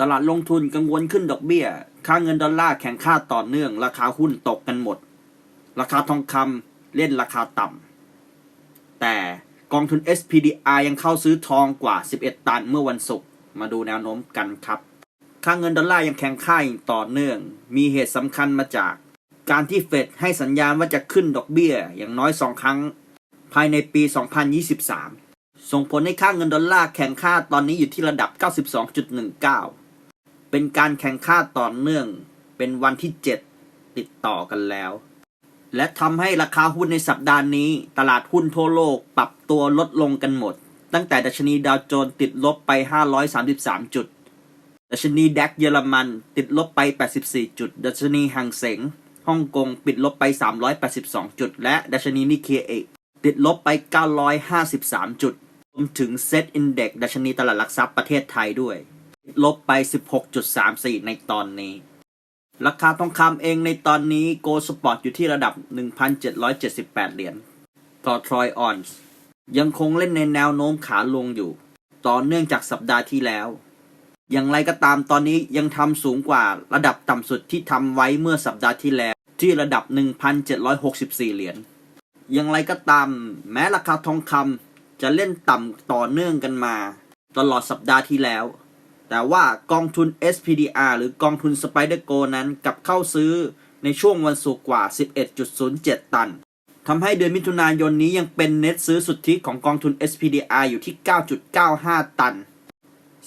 ตลาดลงทุนกังวลขึ้นดอกเบี้ย ค่าเงินดอลลาร์แข็งค่าต่อเนื่อง ราคาหุ้นตกกันหมด ราคาทองคำเล่นราคาต่ำ แต่กองทุน SPDR ยังเข้าซื้อทองกว่า 11 ตันเมื่อวันศุกร์ มาดูแนวโน้มกันครับ ค่าเงินดอลลาร์ยังแข็งค่าอย่างต่อเนื่อง มีเหตุสำคัญมาจาก การที่เฟดให้สัญญาณว่าจะขึ้นดอกเบี้ยอย่างน้อยสองครั้ง ภายในปี 2023 ส่งผลให้ค่าเงินดอลลาร์แข็งค่าตอนนี้อยู่ที่ระดับ 92.19 เป็นการแข่งค่าต่อเนื่อง เป็นวันที่ 7 ติดต่อกันแล้ว และทำให้ราคาหุ้นในสัปดาห์นี้ ตลาดหุ้นทั่วโลกปรับตัวลดลงกันหมด ตั้งแต่ดัชนีดาวโจนส์ติดลบไป 533 จุด ดัชนีแดกเยอรมัน ติดลบไป 84 จุด ดัชนีฮังเสงฮ่องกงปิดลบไป 382 จุด และดัชนีนิเคเอะติดลบไป 953 จุด รวมถึงเซตอินเด็กดัชนีตลาดหลักทรัพย์ประเทศไทยด้วย ลบไป 16.34 ในตอนนี้ ราคาทองคำเองในตอนนี้โกลสปอร์ตอยู่ที่ระดับ 1,778 เหรียญต่อทรอยออนซ์ยังคงเล่นในแนวโน้มขาลงอยู่ ต่อเนื่องจากสัปดาห์ที่แล้ว อย่างไรก็ตามตอนนี้ยังทำสูงกว่าระดับต่ำสุดที่ทำไว้เมื่อสัปดาห์ที่แล้ว ที่ระดับ 1,764 เหรียญอย่างไรก็ตาม แม้ราคาทองคำจะเล่นต่ำต่อเนื่องกันมา ตลอดสัปดาห์ที่แล้ว แต่ว่ากองทุน SPDR หรือกองทุน Spider Go นั้นกลับเข้าซื้อในช่วงวันศุกร์กว่า 11.07 ตันทำให้เดือนมิถุนายนนี้ยังเป็นเน็ตซื้อสุทธิของกองทุน SPDR อยู่ที่ 9.95 ตัน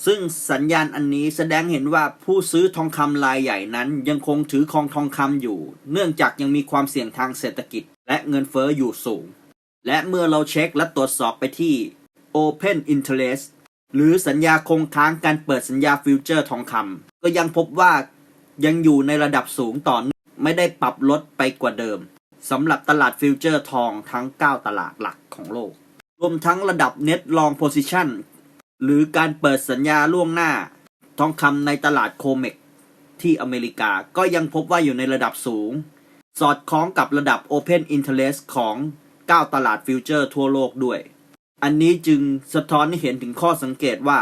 ซึ่งสัญญาณอันนี้แสดงเห็นว่าผู้ซื้อทองคำรายใหญ่นั้นยังคงถือคองทองคำอยู่ เนื่องจากยังมีความเสี่ยงทางเศรษฐกิจ และเงินเฟอ้ออยู่สูง และเมื่อเราเช็คและตรวจสอบไปที่ Open Interest หรือสัญญาคงค้างการเปิดสัญญาฟิวเจอร์ทองคำก็ยังพบว่ายังอยู่ในระดับสูงต่อเนื่องไม่ได้ปรับลดไปกว่าเดิมสำหรับตลาดฟิวเจอร์ทองทั้ง 9 ตลาดหลักของโลก รวมทั้งระดับ Net Long Position หรือการเปิดสัญญาล่วงหน้า ทองคำในตลาดโคเมกที่อเมริกาก็ยังพบว่าอยู่ในระดับสูง สอดคล้องกับระดับ Open Interest ของ 9 ตลาดฟิวเจอร์ทั่วโลกด้วย อันนี้จึงสะท้อนให้เห็นถึงข้อสังเกตว่า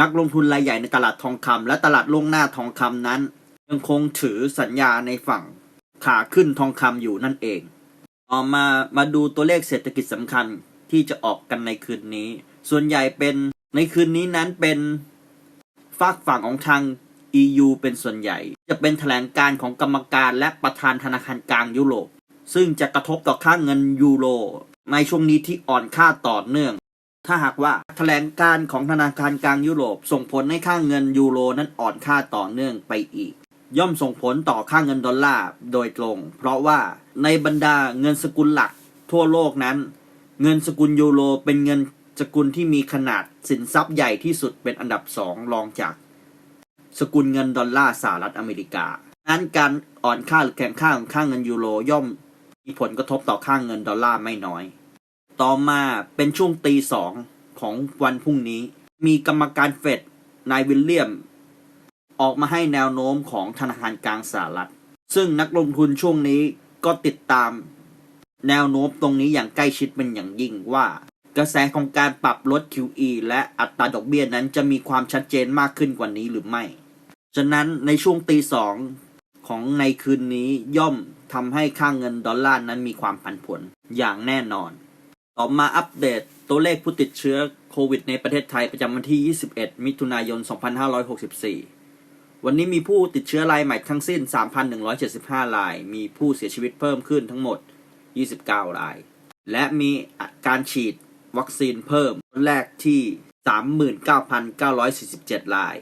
นักลงทุนรายใหญ่ในตลาดทองคำและตลาดล่วงหน้าทองคำนั้น ยังคงถือสัญญาในฝั่งขาขึ้นทองคำอยู่นั่นเองต่อมามาดูตัวเลขเศรษฐกิจสำคัญที่จะออกกันในคืนนี้ ส่วนใหญ่เป็นในคืนนี้นั้นเป็นฝากฝั่งของทาง EU เป็นส่วนใหญ่ จะเป็นแถลงการของกรรมการและประธานธนาคารกลางยุโรป ซึ่งจะกระทบต่อค่าเงินยูโร ในช่วงนี้ที่อ่อนค่าต่อเนื่อง ถ้าหากว่าแถลงการของธนาคารกลางยุโรป ส่งผลให้ค่าเงินยูโรนั้นอ่อนค่าต่อเนื่องไปอีก ย่อมส่งผลต่อค่าเงินดอลลาร์โดยตรง เพราะว่าในบรรดาเงินสกุลหลักทั่วโลกนั้น เงินสกุลยูโรเป็นเงินสกุลที่มีขนาดสินทรัพย์ใหญ่ที่สุดเป็นอันดับสองรองจาก สกุลเงินดอลลาร์สหรัฐอเมริกานั้นการอ่อนค่าหรือแข็งค่าของค่าเงินยูโรย่อม มีผลกระทบต่อค่าเงินดอลลาร์ไม่น้อย ต่อมาเป็นช่วงตีสองของวันพรุ่งนี้ มีกรรมการเฟดนายวิลเลียม ออกมาให้แนวโน้มของธนาคารกลางสหรัฐ ซึ่งนักลงทุนช่วงนี้ก็ติดตามแนวโน้มตรงนี้อย่างใกล้ชิดเป็นอย่างยิ่งว่า กระแสของการปรับลด QE และอัตราดอกเบี้ยนั้นจะมีความชัดเจนมากขึ้นกว่านี้หรือไม่ ฉะนั้นในช่วงตีสองของในคืนนี้ย่อม ทำให้ค่าเงินดอลลาร์นั้นมีความผันผวนอย่างแน่นอน ต่อมาอัปเดตตัวเลขผู้ติดเชื้อโควิดในประเทศไทยประจำวันที่ 21 มิถุนายน 2564 วันนี้มีผู้ติดเชื้อรายใหม่ทั้งสิ้น 3,175 ราย มีผู้เสียชีวิตเพิ่มขึ้นทั้งหมด 29 ราย และมีการฉีดวัคซีนเพิ่มแรกที่ 39,947 ราย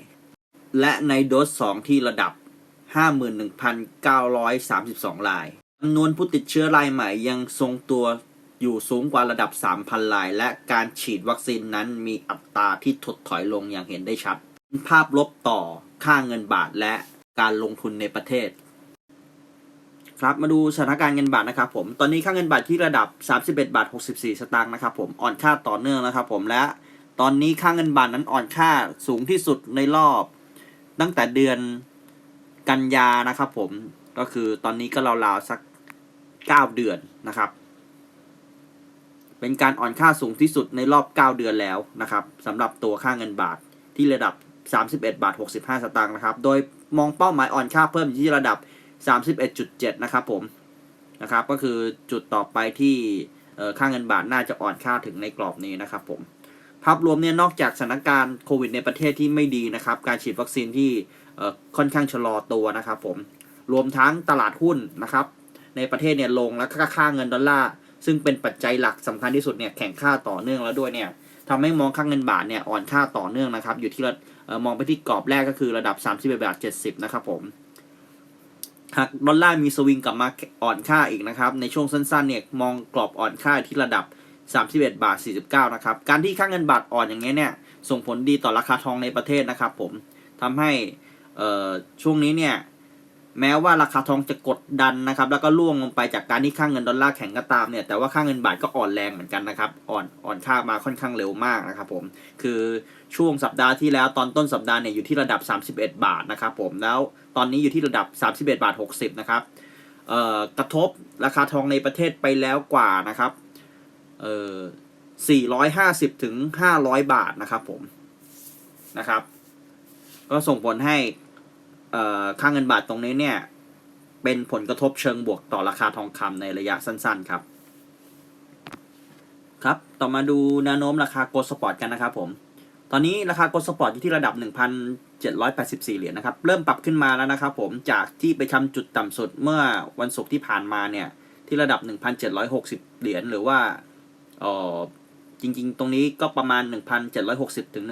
และในโดส 2 ที่ระดับ 51,932 รายจำนวนผู้ติดเชื้อรายใหม่ยังทรงตัวอยู่สูงกว่าระดับ 3,000 ราย และการฉีดวัคซีนนั้นมีอัตราที่ถดถอยลงอย่างเห็นได้ชัด ภาพลบต่อค่าเงินบาทและการลงทุนในประเทศ ครับมาดูสถานการณ์เงินบาทนะครับผมตอนนี้ค่าเงินบาทที่ระดับ 31บาท64 สตางค์นะครับผมอ่อนค่าต่อเนื่องนะครับผมและตอนนี้ค่าเงินบาทนั้นอ่อนค่าสูงที่สุดในรอบ ตั้งแต่เดือน กันยานะครับผมก็คือตอนนี้ก็ราวๆสัก9เดือนนะครับ เป็นการอ่อนค่าสูงที่สุดในรอบ 9 เดือนแล้วนะครับสำหรับตัวค่าเงินบาทที่ระดับ 31 บาท 65 สตางค์นะครับ โดยมองเป้าหมายอ่อนค่าเพิ่มอยู่ที่ระดับ 31.7 นะครับผมนะครับ ก็คือจุดต่อไปที่ค่าเงินบาทน่าจะอ่อนค่าถึงในกรอบนี้นะครับผมภาพรวมเนี่ยนอกจากสถานการณ์โควิดในประเทศที่ไม่ดีนะครับ การฉีดวัคซีนที่ ค่อนข้างชะลอตัวนะครับผมรวมทั้งตลาดหุ้นนะครับในประเทศเนี่ยลงแล้วก็ค่าเงินดอลลาร์ซึ่งเป็นปัจจัยหลักสำคัญที่สุดเนี่ยแข่งค่าต่อเนื่องแล้วด้วยเนี่ยทำให้มองค่าเงินบาทเนี่ยอ่อนค่าต่อเนื่องนะครับอยู่ที่ระมองไปที่กรอบแรกก็คือระดับ 31บาท70 นะครับผมหากดอลลาร์มีสวิงกลับมาอ่อนค่าอีกนะครับ ในช่วงสั้นๆเนี่ยมองกรอบอ่อนค่าที่ระดับ 31บาท49 นะครับ การที่ค่าเงินบาทอ่อนอย่างเงี้ยเนี่ยส่งผลดีต่อราคาทองในประเทศนะครับผมทำให้ ช่วงนี้เนี่ยแม้ว่าราคาทองจะกดดันนะครับ แล้วก็ล่วงลงไปจากการที่ค่าเงินดอลลาร์แข็งก็ตามเนี่ย แต่ว่าค่าเงินบาทก็อ่อนแรงเหมือนกันนะครับ อ่อนอ่อนค่ามาค่อนข้างเร็วมากนะครับผม คือช่วงสัปดาห์ที่แล้วตอนต้นสัปดาห์เนี่ยอยู่ที่ระดับ 31 บาทนะครับผม แล้วตอนนี้อยู่ที่ระดับ 31 บาท 60 นะครับ เอ่อ กระทบราคาทองในประเทศไปแล้วกว่านะครับ เอ่อ450ถึง500 บาทนะครับผม นะครับ ก็ส่งผลให้ค่าเงินบาทตรงนี้เนี่ย เป็นผลกระทบเชิงบวกต่อราคาทองคำในระยะสั้นๆครับ ครับ ต่อมาดูแนวโน้มราคาโกลด์สปอร์ตกันนะครับผม ตอนนี้ราคาโกลด์สปอร์ตอยู่ที่ระดับ 1,784 เหรียญนะครับ เริ่มปรับขึ้นมาแล้วนะครับผมจากที่ไปทำจุดต่ำสุดเมื่อวันศุกร์ที่ผ่านมาเนี่ย ที่ระดับ 1,760 เหรียญหรือว่าออจริงๆ ตรงนี้ก็ประมาณ 1,760 ถึง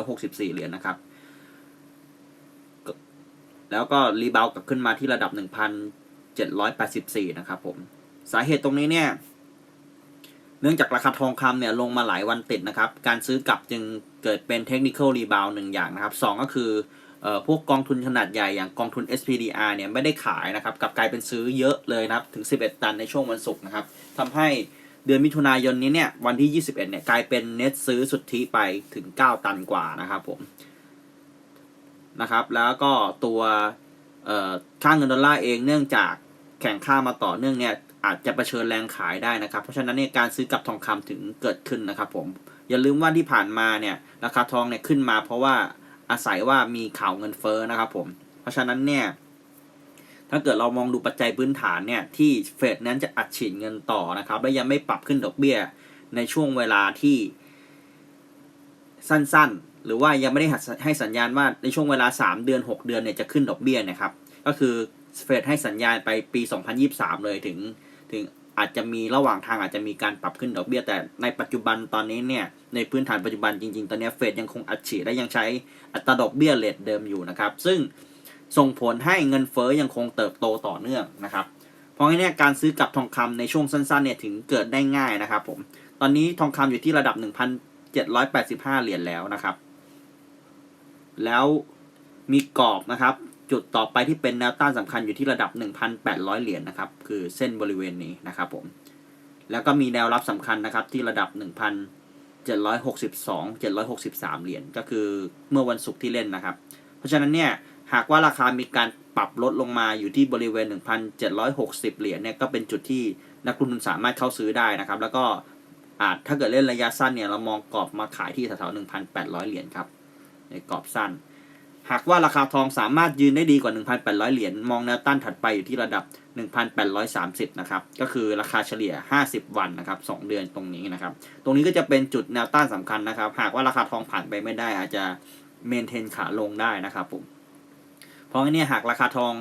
1,764 เหรียญนะครับ แล้วก็รีบาวกลับขึ้นมาที่ระดับ 1,784 นะครับผม สาเหตุตรงนี้เนี่ย เนื่องจากราคาทองคำเนี่ยลงมาหลายวันติดนะครับ การซื้อกลับจึงเกิดเป็นเทคนิคอลรีบาวหนึ่งอย่างนะครับสองก็คือออพวกกองทุนขนาดใหญ่อย่างกองทุน SPDR เนี่ยไม่ได้ขายนะครับกลับกลายเป็นซื้อเยอะเลยนะครับถึง 11 ตันในช่วงวันศุกร์นะครับทำให้เดือนมิถุนายนนี้เนี่ยวันที่ 21 เนี่ยกลายเป็นเน็ตซื้อสุทธิไปถึง 9 ตันกว่านะครับผม นะครับ แล้วก็ตัวค่าเงินดอลลาร์เองเนื่องจากแข่งค่ามาต่อเนื่องเนี่ยอาจจะประเชิญแรงขายได้นะครับ เพราะฉะนั้นเนี่ยการซื้อกับทองคำถึงเกิดขึ้นนะครับผมอย่าลืมว่าที่ผ่านมาเนี่ยราคาทองเนี่ยขึ้นมาเพราะว่าอาศัยว่ามีข่าวเงินเฟ้อนะครับผมเพราะฉะนั้นเนี่ยถ้าเกิดเรามองดูปัจจัยพื้นฐานเนี่ยที่เฟดนั้นจะอัดฉีดเงินต่อนะครับ และยังไม่ปรับขึ้นดอกเบี้ยในช่วงเวลาที่สั้นๆ หรือว่ายังไม่ได้ให้สัญญาณว่าในช่วงเวลา 3 เดือน 6 เดือนเนี่ยจะขึ้นดอกเบี้ยนะครับ ก็คือเฟดให้สัญญาณไปปี 2023 เลยถึง ถึงอาจจะมีระหว่างทางอาจจะมีการปรับขึ้นดอกเบี้ย แต่ในปัจจุบันตอนนี้เนี่ยในพื้นฐานปัจจุบันจริงๆ ตอนนี้เฟดยังคงอัดฉีดและยังใช้อัตราดอกเบี้ยเลทเดิมอยู่นะครับ ซึ่งส่งผลให้เงินเฟ้อยังคงเติบโตต่อเนื่องนะครับ เพราะงั้นเนี่ยการซื้อกับทองคำในช่วงสั้นๆเนี่ยถึงเกิดได้ง่ายนะครับผมตอนนี้ทองคำอยู่ที่ระดับ 1,785 เหรียญแล้วนะครับ แล้วมีกรอบนะครับ จุดต่อไปที่เป็นแนวต้านสำคัญอยู่ที่ระดับ 1,800 เหรียญนะครับ คือเส้นบริเวณนี้นะครับผม แล้วก็มีแนวรับสำคัญนะครับที่ระดับ 1,762 763 เหรียญก็คือเมื่อวันศุกร์ที่เล่นนะครับ เพราะฉะนั้นเนี่ยหากว่าราคามีการปรับลดลงมาอยู่ที่บริเวณ 1,760 เหรียญเนี่ยก็เป็นจุดที่นักลงทุนสามารถเข้าซื้อได้นะครับ แล้วก็อาจถ้าเกิดเล่นระยะสั้นเนี่ยเรามองกรอบมาขายที่แถวๆ1,800 เหรียญครับ ในกรอบสั้น หากว่าราคาทองสามารถยืนได้ดีกว่า 1,800 เหรียญมองแนวต้านถัดไปอยู่ที่ระดับ 1,830 นะครับ ก็คือราคาเฉลี่ย 50 วันนะครับ 2 เดือนตรงนี้นะครับ ตรงนี้ก็จะเป็นจุดแนวต้านสำคัญนะครับ หากว่าราคาทองผ่านไปไม่ได้อาจจะเมนเทนขาลงได้นะครับผมเพราะงั้นเนี่ยหากราคาทอง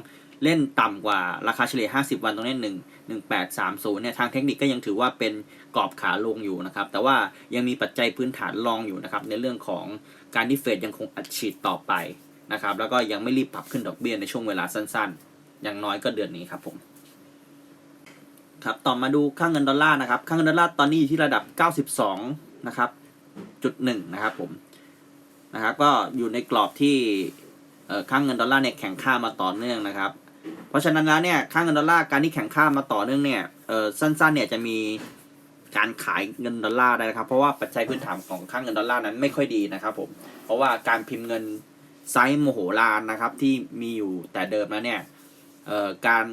เล่นต่ำกว่าราคาเฉลี่ย 50 วันตรงนี้หนึ่งหนึ่งแปดสามศูนย์เนี่ยทางเทคนิคก็ยังถือว่าเป็นกรอบขาลงอยู่นะครับ แต่ว่ายังมีปัจจัยพื้นฐานรองอยู่นะครับ ในเรื่องของการที่เฟดยังคงอัดฉีดต่อไปนะครับ แล้วก็ยังไม่รีบปรับขึ้นดอกเบี้ยในช่วงเวลาสั้นๆ อย่างน้อยก็เดือนนี้ครับผมครับต่อมาดูค่างเงินดอลลาร์นะครับค่างเงินดอลลาร์ตอนนี้อยู่ที่ระดับ 92 นะครับจุดหนึ่งนะครับผมนะครับก็อยู่ในกรอบที่ค่างเงินดอลลาร์เนี่ยแข็งค่ามาต่อเนื่องนะครับ เพราะฉะนั้นแล้วเนี่ยค่าเงินดอลลาร์การที่แข็งค่ามาต่อเนื่องเนี่ยเออสั้นๆเนี่ยจะมีการขายเงินดอลลาร์ได้นะครับ เพราะว่าปัจจัยพื้นฐานของค่าเงินดอลลาร์นั้นไม่ค่อยดีนะครับผมเพราะว่าการพิมพ์เงินไซส์โมโหลานนะครับที่มีอยู่แต่เดิมแล้วเนี่ยเอ่อการ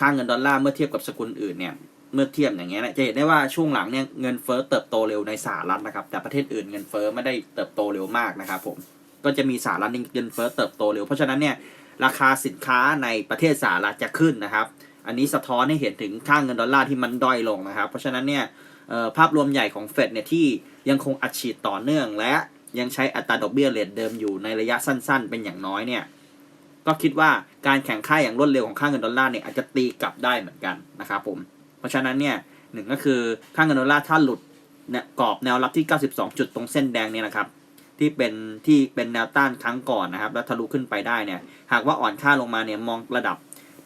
ค่าเงินดอลลาร์เมื่อเทียบกับสกุลอื่นเนี่ยเมื่อเทียบอย่างเงี้ยนี่ยจะเห็นได้ว่าช่วงหลังเนี่ยเงินเฟ้อเติบโตเร็วในสหรัฐนะครับ แต่ประเทศอื่นเงินเฟ้อไม่ได้เติบโตเร็วมากนะครับผมก็จะมีสหรัฐเงินเฟ้อเติบโตเร็วเพราะฉะนั้นเนี่ย ราคาสินค้าในประเทศสหรัฐจะขึ้นนะครับ อันนี้สะท้อนให้เห็นถึงค่าเงินดอลลาร์ที่มันด้อยลงนะครับ เพราะฉะนั้นเนี่ยภาพรวมใหญ่ของเฟดเนี่ยที่ยังคงอัดฉีดต่อเนื่อง และยังใช้อัตราดอกเบี้ยเรทเดิมอยู่ในระยะสั้น ๆ เป็นอย่างน้อยเนี่ยก็คิดว่าการแข่งข้าอย่างรวดเร็วของค่าเงินดอลลาร์เนี่ยอาจจะตีกลับได้เหมือนกันนะครับผมเพราะฉะนั้นเนี่ยหนึ่งก็คือค่าเงินดอลลาร์ถ้าหลุดเนี่ยกรอบแนวรับที่ 92 จุดตรงเส้นแดงเนี่ยนะครับ ที่เป็นที่เป็นแนวต้านครั้งก่อนนะครับ แล้วทะลุขึ้นไปได้เนี่ยหากว่าอ่อนค่าลงมาเนี่ยมองระดับ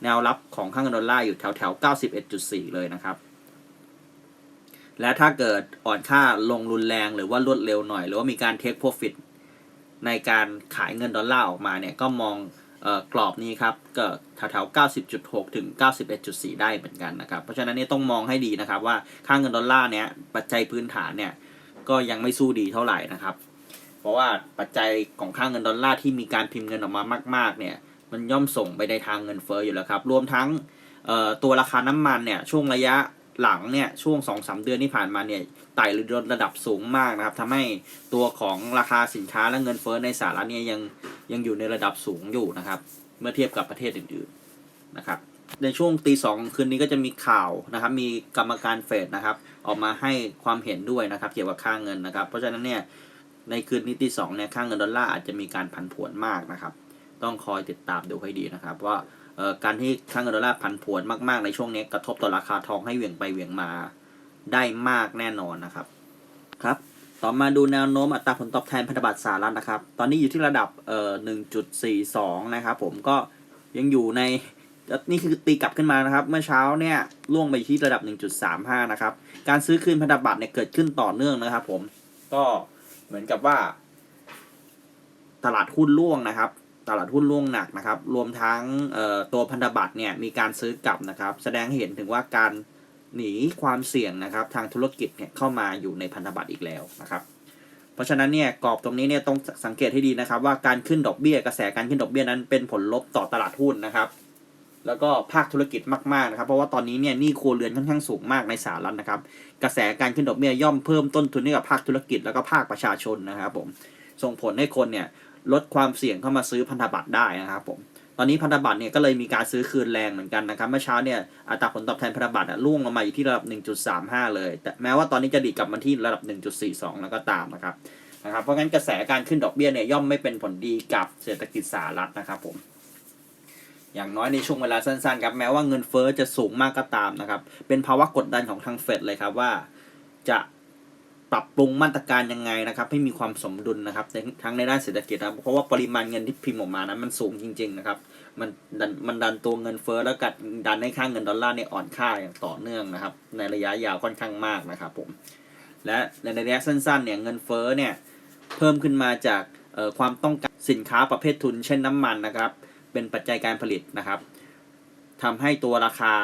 แนวรับของค่าเงินดอลลาร์อยู่แถวแถว91.4 เลยนะครับ และถ้าเกิดอ่อนค่าลงรุนแรงหรือว่ารวดเร็วหน่อย หรือว่ามีการเทคโปรฟิตในการขายเงินดอลลาร์ออกมาเนี่ยก็มองออกรอบนี้ครับเก็แถวแถว90.6 ถึง 91.4 ได้เหมือนกันนะครับ เพราะฉะนั้นนี่ต้องมองให้ดีนะครับว่าค่าเงินดอลลาร์เนี่ยปัจจัยพื้นฐานเนี่ยก็ยังไม่สู้ดีเท่าไหร่นะครับ เพราะว่าปัจจัยของค่าเงินดอลลาร์ที่มีการพิมพ์เงินออกมามาก ๆ เนี่ย มันย่อมส่งไปในทางเงินเฟ้ออยู่แล้วครับ รวมทั้งตัวราคาน้ำมันเนี่ยช่วงระยะหลังเนี่ยช่วง2อสเดือนที่ผ่านมาเนี่ยไต่ระดับสูงมากนะครับทำให้ตัวของราคาสินค้าและเงินเฟ้อในสหรัฐเนี่ยยังยังอยู่ในระดับสูงอยู่นะครับ เมื่อเทียบกับประเทศอื่นๆนะครับในช่วงตีสองคืนนี้ก็จะมีข่าวนะครับ มีกรรมการเฟดนะครับ ออกมาให้ความเห็นด้วยนะครับ เกี่ยวกับค่าเงินนะครับ เพราะฉะนั้นเนี่ย ในคืนนี้ที่สองเนี่ยค่างเงินดอลลาร์อาจจะมีการผันผวนมากนะครับ ต้องคอยติดตามดูให้ดีนะครับ ว่าการที่ค่างเงินดอลลาร์ผันผวนมากๆในช่วงนี้กระทบต่อราคาทองให้เหวี่ยงไปเหวี่ยงมาได้มากแน่นอนนะครับครับต่อมาดูแนวโน้มอัตราผลตอบแทนพันธบัตรสหรัฐนะครับ ตอนนี้อยู่ที่ระดับเอ่อ1.42 นะครับผมก็ยังอยู่ในนี่คือตีกลับขึ้นมานะครับ เมื่อเช้าเนี่ยล่วงไปที่ระดับ 1.35 นะครับ การซื้อคืนพันธบัตรเนี่ยเกิดขึ้นต่อเนื่องนะครับผมก็ มือนกับว่า ตลาดหุ้นร่วงนะครับ ตลาดหุ้นร่วงหนักนะครับ รวมทั้งตัวพันธบัตรเนี่ยมีการซื้อกลับนะครับ แสดงให้เห็นถึงว่าการหนีความเสี่ยงนะครับ ทางธุรกิจเนี่ยเข้ามาอยู่ในพันธบัตรอีกแล้วนะครับ เพราะฉะนั้นเนี่ยกรอบตรงนี้เนี่ยต้องสังเกตให้ดีนะครับ ว่าการขึ้นดอกเบี้ยกระแสการขึ้นดอกเบี้ยนั้นเป็นผลลบต่อตลาดหุ้นนะครับ แล้วก็ภาคธุรกิจมากๆนะครับ เพราะว่าตอนนี้เนี่ยหนี้ครัวเรือนค่อนข้างสูงมากในสหรัฐนะครับ กระแสการขึ้นดอกเบี้ยย่อมเพิ่มต้นทุนให้กับภาคธุรกิจแล้วก็ภาคประชาชนนะครับผมส่งผลให้คนเนี่ยลดความเสี่ยงเข้ามาซื้อพันธบัตรได้นะครับผมตอนนี้พันธบัตรเนี่ยก็เลยมีการซื้อคืนแรงเหมือนกันนะครับ เมื่อเช้าเนี่ยอัตราผลตอบแทนพันธบัตรล่วงลงมาอยู่ที่ระดับ 1.35 เลย แต่แม้ว่าตอนนี้จะดีดกลับมาที่ระดับ 1.42 แล้วก็ตามนะครับนะครับ เพราะงั้นกระแสการขึ้นดอกเบี้ยเนี่ยย่อมไม่เป็นผลดีกับเศรษฐกิจสหรัฐนะครับผม อย่างน้อยในช่วงเวลาสั้นๆครับแม้ว่าเงินเฟอ้อจะสูงมากก็ตามนะครับ เป็นภาวะกดดันของทางเฟดเลยครับว่าจะปรับปรุงมาตรการยังไงนะครับ ให้มีความสมดุลนะครับทั้งในด้านเศรษฐกิจนะครับเพราะว่าปริมาณเงินที่พิมพ์ออกมานั้นมันสูงจริง ๆ นะครับ มันดันมันดันตัวเงินเฟอ้อแล้วกัดดันให้ค่าเงินดอลลาร์เนี่ยอ่อนค่าอย่างต่อเนื่องนะครับ ในระยะยาวค่อนข้างมากนะครับผมและในระยะสั้นๆเนี่ยเงินเฟอ้อเนี่ยเพิ่มขึ้นมาจากความต้องการสินค้าประเภททุนเช่นน้ำมันนะครับ เป็นปัจจัยการผลิตนะครับทำให้ตัวราคา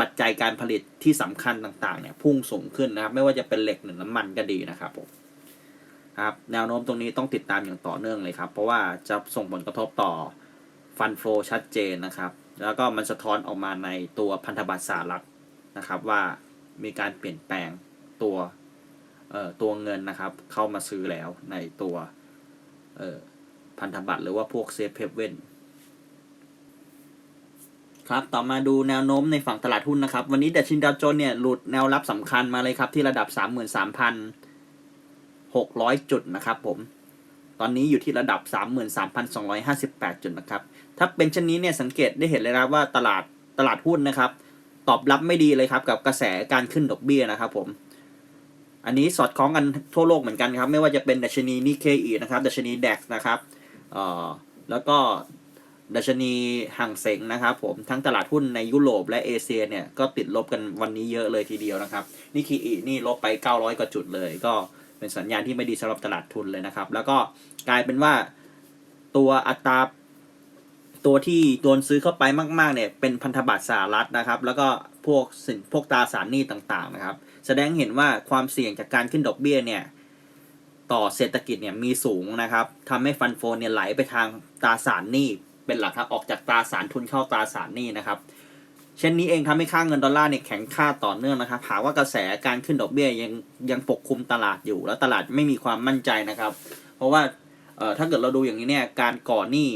ปัจจัยการผลิตที่สำคัญต่างๆเนี่ยพุ่งสูงขึ้นนะครับ ไม่ว่าจะเป็นเหล็กหรือน้ำมันก็ดีนะครับผมครับแนวโน้มตรงนี้ต้องติดตามอย่างต่อเนื่องเลยครับ เพราะว่าจะส่งผลกระทบต่อฟันโฟชัดเจนนะครับ แล้วก็มันสะท้อนออกมาในตัวพันธบัตรสหรัฐนะครับ ว่ามีการเปลี่ยนแปลงตัวเอ่อตัวเงินนะครับ เข้ามาซื้อแล้วในตัวเอ่อพันธบัตรหรือว่าพวกเซฟเพเว่น ครับต่อมาดูแนวโน้มในฝั่งตลาดหุ้นนะครับ วันนี้ดัชนีดาวโจนส์เนี่ยหลุดแนวรับสำคัญมาเลยครับ ที่ระดับ 33,600 จุดนะครับผม ตอนนี้อยู่ที่ระดับ 33,258 จุดนะครับ ถ้าเป็นเช่นนี้เนี่ยสังเกตได้เห็นเลยนะว่าตลาดตลาดหุ้นนะครับ ตอบรับไม่ดีเลยครับกับกระแสการขึ้นดอกเบี้ยนะครับผม อันนี้สอดคล้องกันทั่วโลกเหมือนกันครับ ไม่ว่าจะเป็นดัชนีนิเคอีนะครับดัชนีเด็กนะครับเอ่อแล้วก็ ดัชนีห่างเสงนะครับผมทั้งตลาดหุ้นในยุโรปและเอเชียเนี่ยก็ติดลบกันวันนี้เยอะเลยทีเดียวนะครับนี่คีอีนี่ลบไป 900 กว่าจุดเลย ก็เป็นสัญญาณที่ไม่ดีสำหรับตลาดทุนเลยนะครับ แล้วก็กลายเป็นว่าตัวอัตราตัวที่โดนซื้อเข้าไปมาก ๆ เนี่ย เป็นพันธบัตรสหรัฐนะครับ แล้วก็พวกสินพวกตราสารหนี้ต่างๆนะครับ แสดงเห็นว่าความเสี่ยงจากการขึ้นดอกเบี้ยเนี่ย ต่อเศรษฐกิจเนี่ยมีสูงนะครับทำให้ฟันโฟนเนี่ยไหลไปทางตราสารหนี้ เป็นหลักครับออกจากตราสารทุนเข้าตราสารหนี้นะครับ เช่นนี้เองทำให้ค่าเงินดอลลาร์เนี่ยแข็งค่าต่อเนื่องนะครับหากว่ากระแสการขึ้นดอกเบี้ยยังยังปกคลุมตลาดอยู่ แล้วตลาดไม่มีความมั่นใจนะครับ เพราะว่าเอ่อถ้าเกิดเราดูอย่างนี้เนี่ยการก่อหนี้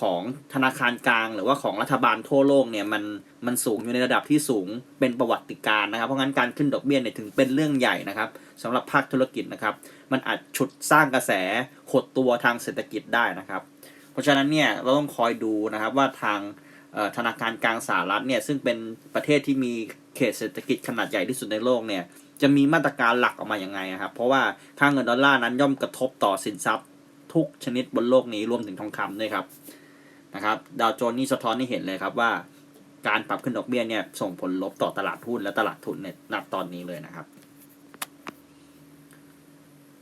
ของธนาคารกลาง หรือว่าของรัฐบาลทั่วโลกเนี่ยมันมันสูงอยู่ในระดับที่สูงเป็นประวัติการนะครับ เพราะงั้นการขึ้นดอกเบี้ยเนี่ยถึงเป็นเรื่องใหญ่นะครับสำหรับภาคธุรกิจนะครับ มันอาจฉุดสร้างกระแสหดตัวทางเศรษฐกิจได้นะครับ เพราะฉะนั้นเนี่ยเราต้องคอยดูนะครับว่าทางธนาคารกลางสหรัฐเนี่ยซึ่งเป็นประเทศที่มีเขตเศรษฐกิจขนาดใหญ่ที่สุดในโลกเนี่ยจะมีมาตรการหลักออกมาอย่างไงครับ เพราะว่าค่าเงินดอลลาร์นั้นย่อมกระทบต่อสินทรัพย์ทุกชนิดบนโลกนี้รวมถึงทองคำด้วยครับนะครับดาวโจนส์นี่สะท้อนให้เห็นเลยครับว่าการปรับขึ้นดอกเบี้ยเนี่ยส่งผลลบต่อตลาดหุ้นและตลาดทุนในณตอนนี้เลยนะครับ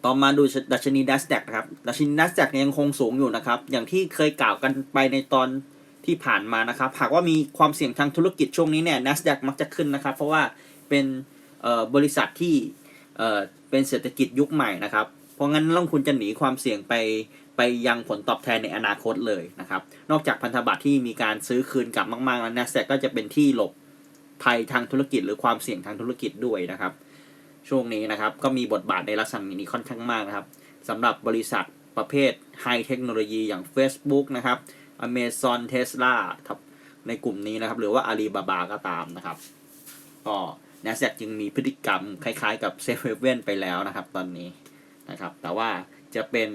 ต่อมาดูดัชนี NASDAQ นะครับ ดัชนี NASDAQ ยังคงสูงอยู่นะครับ อย่างที่เคยกล่าวกันไปในตอนที่ผ่านมานะครับ หากว่ามีความเสี่ยงทางธุรกิจช่วงนี้เนี่ย NASDAQ มักจะขึ้นนะครับ เพราะว่าเป็นบริษัทที่เป็นเศรษฐกิจยุคใหม่นะครับ เพราะงั้นลงทุนจะหนีความเสี่ยงไปไปยังผลตอบแทนในอนาคตเลยนะครับ นอกจากพันธบัตรที่มีการซื้อคืนกลับมากๆแล้ว NASDAQ ก็จะเป็นที่หลบภัยทางธุรกิจหรือความเสี่ยงทางธุรกิจด้วยนะครับ ช่วงนี้นะครับ ก็มีบทบาทในลักษณะนี้ค่อนข้างมากนะครับสำหรับบริษัทประเภทไฮเทคโนโลยีอย่าง Facebook นะครับ Amazon Tesla ครับในกลุ่มนี้นะครับ หรือว่า Alibaba ก็ตามนะครับก็ NASDAQ จึงมีพฤติกรรมคล้ายๆกับเซเว่นไปแล้วนะครับ ตอนนี้นะครับ แต่ว่าจะเป็น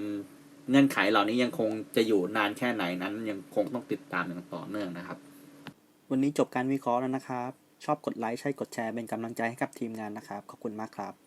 เงื่อนไขเหล่านี้ยังคงจะอยู่นานแค่ไหนนั้นยังคงต้องติดตามอย่างต่อเนื่องนะครับ วันนี้จบการวิเคราะห์แล้วนะครับ ชอบกดไลค์ใช่กดแชร์เป็นกำลังใจให้กับทีมงานนะครับ ขอบคุณมากครับ